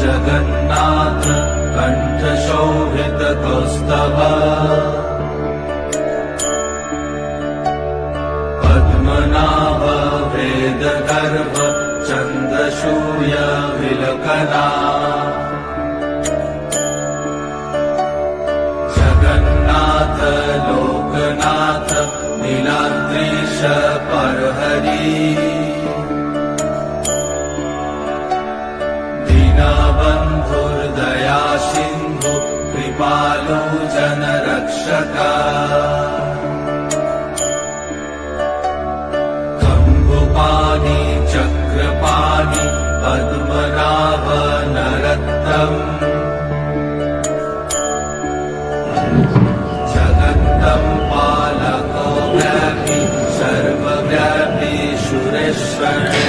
जगन्नाथ कण्ठशोभितकौस्तभ पद्मनाभ वेदगर्भ चन्द्रशूय विलकना। जगन्नाथ लोकनाथ नीलाद्रीश परहरी कृपालु जनरक्षका। कम्बुपाणि चक्रपाणि पद्मनाभ नरत्तम् जगन्तं पालको व्यापि सर्वव्यापी सुरेश्वर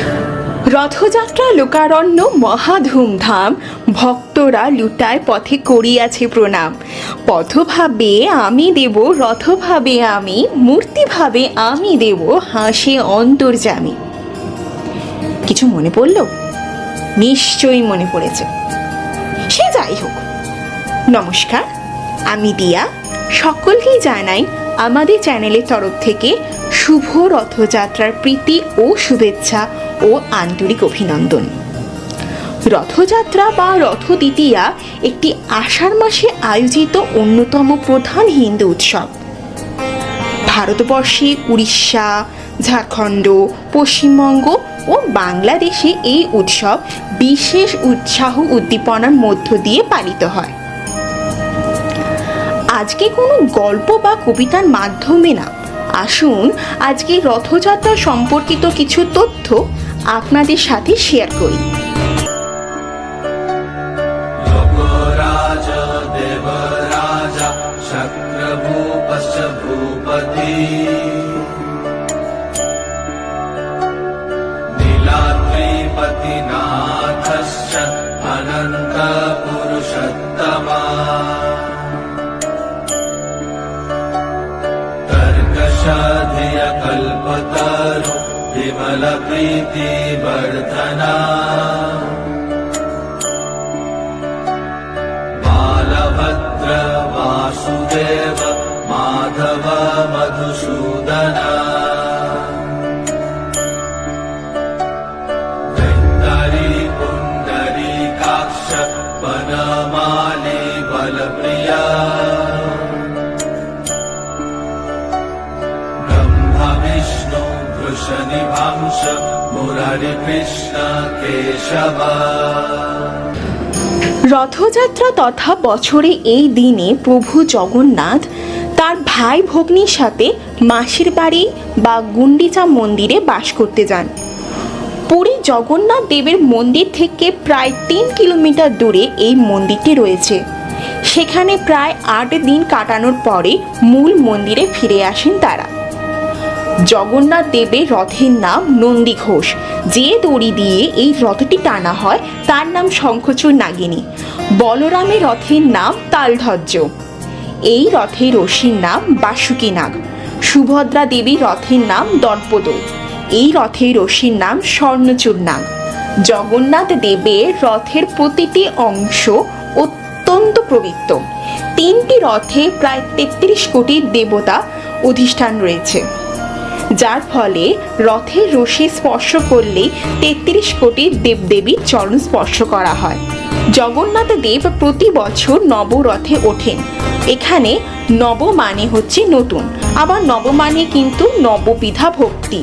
রথযাত্রা, লোকারণ্য, মহা ধুমধাম, ভক্তরা লুটায় পথে করিয়াছে প্রণাম। পথভাবে আমি দেব, রথভাবে আমি, মূর্তিভাবে আমি দেব, হাসে অন্তর্জামী কিছু মনে পড়ল? নিশ্চয়ই মনে পড়েছে। সে যাই হোক। নমস্কার, আমি দিয়া সকলকেই জানাই আমাদের চ্যানেলের তরফ থেকে শুভ রথযাত্রার প্রীতি ও শুভেচ্ছা ও আন্তরিক অভিনন্দন। রথযাত্রা বা রথ দ্বিতীয়া একটি আষাঢ় মাসে আয়োজিত অন্যতম প্রধান হিন্দু উৎসব। ভারতবর্ষে উড়িষ্যা, ঝাড়খণ্ড, পশ্চিমবঙ্গ ও বাংলাদেশে এই উৎসব বিশেষ উৎসাহ উদ্দীপনার মধ্য দিয়ে পালিত হয়। আজকে কোনো গল্প বা কবিতার মাধ্যমে না আসুন আজকে রথযাত্রা সম্পর্কিত কিছু তথ্য আপনাদের সাথে শেয়ার করি। कर्कषधियकल्पतरु विमलप्रीतिवर्धना। बालभद्र वासुदेव माधव मधुसूदना वृषनिभांश मुरारिकृष्ण केशवा রথযাত্রা তথা বছরে এই দিনে প্রভু জগন্নাথ তার ভাই ভগ্নির সাথে মাসির বাড়ি বা গুন্ডিচা মন্দিরে বাস করতে যান পুরী জগন্নাথ দেবের মন্দির থেকে প্রায় তিন কিলোমিটার দূরে এই মন্দিরটি রয়েছে সেখানে প্রায় আট দিন কাটানোর পরে মূল মন্দিরে ফিরে আসেন তারা জগন্নাথ দেবের রথের নাম নন্দী ঘোষ। যে দড়ি দিয়ে এই রথটি টানা হয়, তার নাম শঙ্খচূড় নাগিনী। বলরামের রথের নাম তালধ্বজ। এই রথের রশির নাম বাসুকী নাগ। সুভদ্রা দেবীর রথের নাম দর্পদ। এই রথের রশির নাম স্বর্ণচূড় নাগ। জগন্নাথ দেবের রথের প্রতিটি অংশ অত্যন্ত পবিত্র। তিনটি রথে প্রায় তেত্রিশ কোটি দেবতা অধিষ্ঠান রয়েছে। যার ফলে রথের রশি স্পর্শ করলে তেত্রিশ কোটি দেবদেবীর চরণ স্পর্শ করা হয়। জগন্নাথ দেব প্রতি বছর নবরথে ওঠেন। এখানে নব মানে হচ্ছে নতুন, আবার নব মানে কিন্তু নববিধা ভক্তি,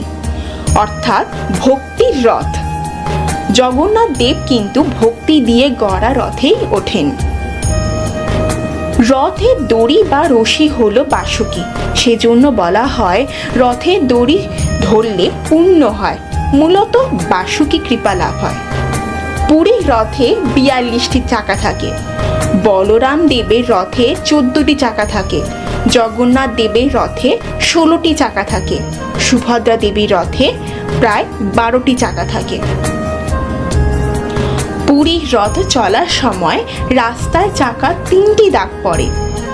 অর্থাৎ ভক্তির রথ। জগন্নাথ দেব কিন্তু ভক্তি দিয়ে গড়া রথেই ওঠেন। রথের দড়ি বা রশি হলো বাসুকি। সেজন্য বলা হয় রথের দড়ি ধরলে পুণ্য হয়। মূলত বাসুকি কৃপা লাভ হয়। পুরীর রথে বিয়াল্লিশটি চাকা থাকে। বলরাম দেবের রথে চোদ্দটি চাকা থাকে। জগন্নাথ দেবের রথে ষোলোটি চাকা থাকে। সুভদ্রা দেবীর রথে প্রায় বারোটি চাকা থাকে। পুরীর রথ চলার সময় রাস্তায় চাকার তিনটি দাগ পড়ে।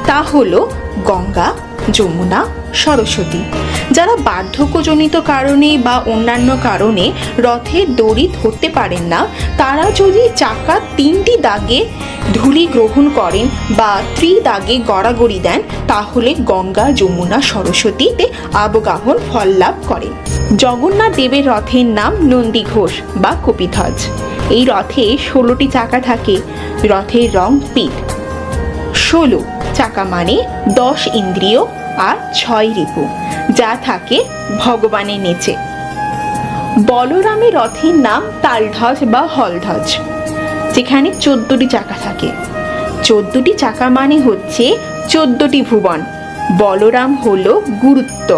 তা হলো গঙ্গা, যমুনা, সরস্বতী। যারা বার্ধক্যজনিত কারণে বা অন্যান্য কারণে রথের দড়ি ধরতে পারেন না, তারা যদি চাকা তিনটি দাগে ধুলি গ্রহণ করেন বা ত্রি দাগে গড়াগড়ি দেন, তাহলে গঙ্গা, যমুনা, সরস্বতীতে আবগাহন, ফল লাভ করেন। জগন্নাথ দেবের রথের নাম নন্দী ঘোষ বা কপিধ্বজ। এই রথে ষোলোটি চাকা থাকে। রথের রং পিট ষোলো, চাকা মানে দশ ইন্দ্রিয় আর ছয় রিপু, যা থাকে ভগবানের নিচে। বলরামের রথের নাম তালধ্বজ বা হলধ্বজ, যেখানে চোদ্দটি চাকা থাকে। চোদ্দটি চাকা মানে হচ্ছে চোদ্দটি ভুবন। বলরাম হলো গুরুত্ব।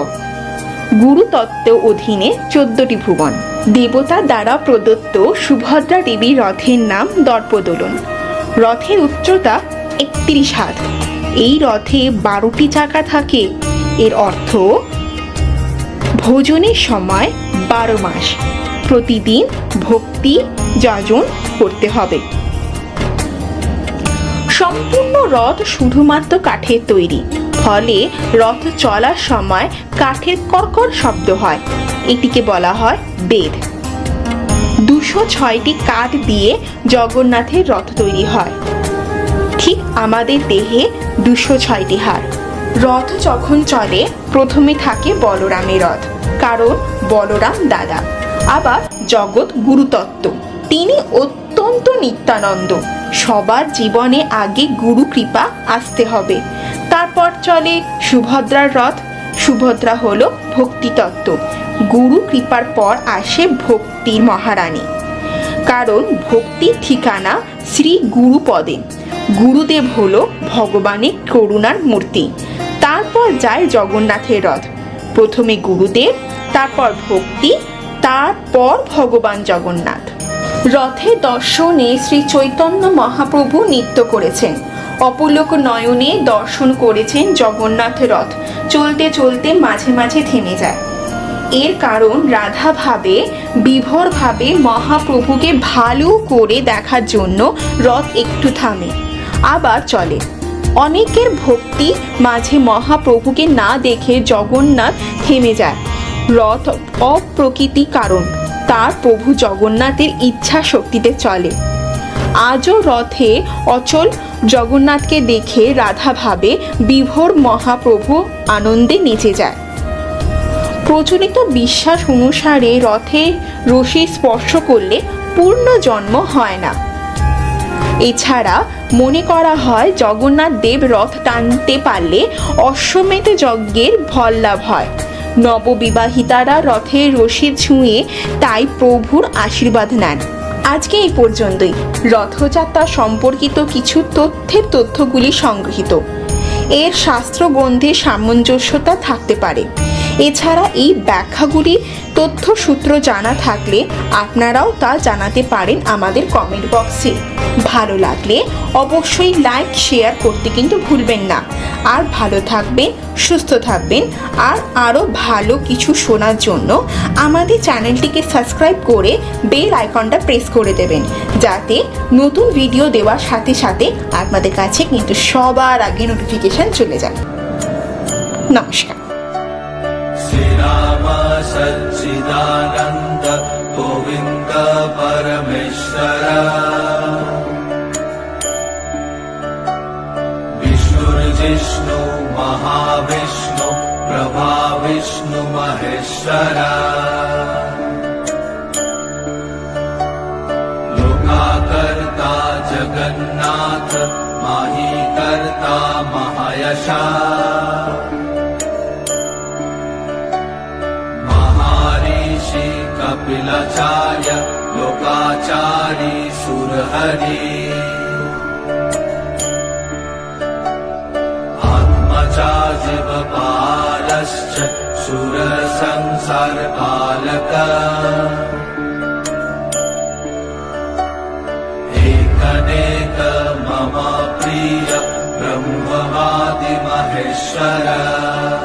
গুরুতত্ত্ব অধীনে চোদ্দটি ভুবন। দেবতা দ্বারা প্রদত্ত সুভদ্রা দেবী রথের নাম দর্পদোলন। রথের উচ্চতা একত্রিশ হাত। এই রথে বারোটি চাকা থাকে। এর অর্থ ভোজনের সময় বারো মাস। প্রতিদিন ভক্তি যাজন করতে হবে। সম্পূর্ণ রথ শুধুমাত্র কাঠের তৈরি। ফলে রথ চলার সময় কাঠের কর্কর শব্দ হয়। এটিকে বলা হয় বেদ। দুশো ছয়টি কাঠ দিয়ে জগন্নাথের রথ তৈরি হয়। ঠিক আমাদের দেহে দুশো ছয়টি হাড়। রথ যখন চলে, প্রথমে থাকে বলরামের রথ, কারণ বলরাম দাদা। আবার জগৎ গুরুতত্ত্ব। তিনি অত্যন্ত নিত্যানন্দ। সবার জীবনে আগে গুরু কৃপা আসতে হবে। তারপর চলে সুভদ্রার রথ। সুভদ্রা হলো ভক্তিতত্ত্ব। গুরু কৃপার পর আসে ভক্তির মহারানী। কারণ ভক্তির ঠিকানা শ্রী গুরুপদে গুরুদেব হল ভগবানের করুণার মূর্তি। তারপর যায় জগন্নাথের রথ। প্রথমে গুরুদেব, তারপর ভক্তি, তারপর ভগবান জগন্নাথ। রথে দর্শনে শ্রী চৈতন্য মহাপ্রভু নৃত্য করেছেন। অপলোক নয়নে দর্শন করেছেন জগন্নাথ রথ। চলতে চলতে মাঝে মাঝে থেমে যায়। এর কারণ রাধা ভাবে বিভোর ভাবে মহাপ্রভুকে ভালো করে দেখার জন্য রথ একটু থামে, আবার চলে। অনেকের ভক্তি মাঝে মহাপ্রভুকে না দেখে জগন্নাথ থেমে যায়। রথ অপ্রকৃতি কারণ। তার প্রভু জগন্নাথের ইচ্ছা শক্তিতে চলে। আজও রথে অচল জগন্নাথকে দেখে রাধা ভাবে বিভোর মহাপ্রভু আনন্দে নেচে যায়। প্রচলিত বিশ্বাস অনুসারে রথে রশি স্পর্শ করলে পূর্ণ জন্ম হয় না। এছাড়া মনে করা হয় জগন্নাথ দেব রথ টানতে পারলে অশ্বমেধ যজ্ঞের ফল লাভ হয়। নববিবাহিতারা রথের রশি ছুঁয়ে তাই প্রভুর আশীর্বাদ নেন। আজকে এই পর্যন্তই। রথযাত্রা সম্পর্কিত কিছু তথ্যের তথ্যগুলি সংগৃহীত। এর শাস্ত্রগ্রন্থে সামঞ্জস্যতা থাকতে পারে। এছাড়া এই ব্যাখ্যাগুলি, তথ্যসূত্র জানা থাকলে আপনারাও তা জানাতে পারেন আমাদের কমেন্ট বক্সে। ভালো লাগলে অবশ্যই লাইক, শেয়ার করতে কিন্তু ভুলবেন না। আর ভালো থাকবেন সুস্থ থাকবেন আর আরও ভালো কিছু শোনার জন্য আমাদের চ্যানেলটিকে সাবস্ক্রাইব করে বেল আইকনটা প্রেস করে দেবেন যাতে নতুন ভিডিও দেওয়ার সাথে সাথে আপনাদের কাছে কিন্তু সবার আগে নোটিফিকেশন চলে যায় নমস্কার श्रीराम सच्चिदानन्द गोविन्द परमेश्वर विष्णु महाविष्णु प्रभा विष्णु महेश्वरा। लोकाकर्ता जगन्नाथ माही कर्ता महयशा। महारिश्री कपिलचार्य लोकाचारी सुरहरि। श्च सुरसंसर्पालक। एकनेक मम प्रिय ब्रह्मवादिमहेश्वर।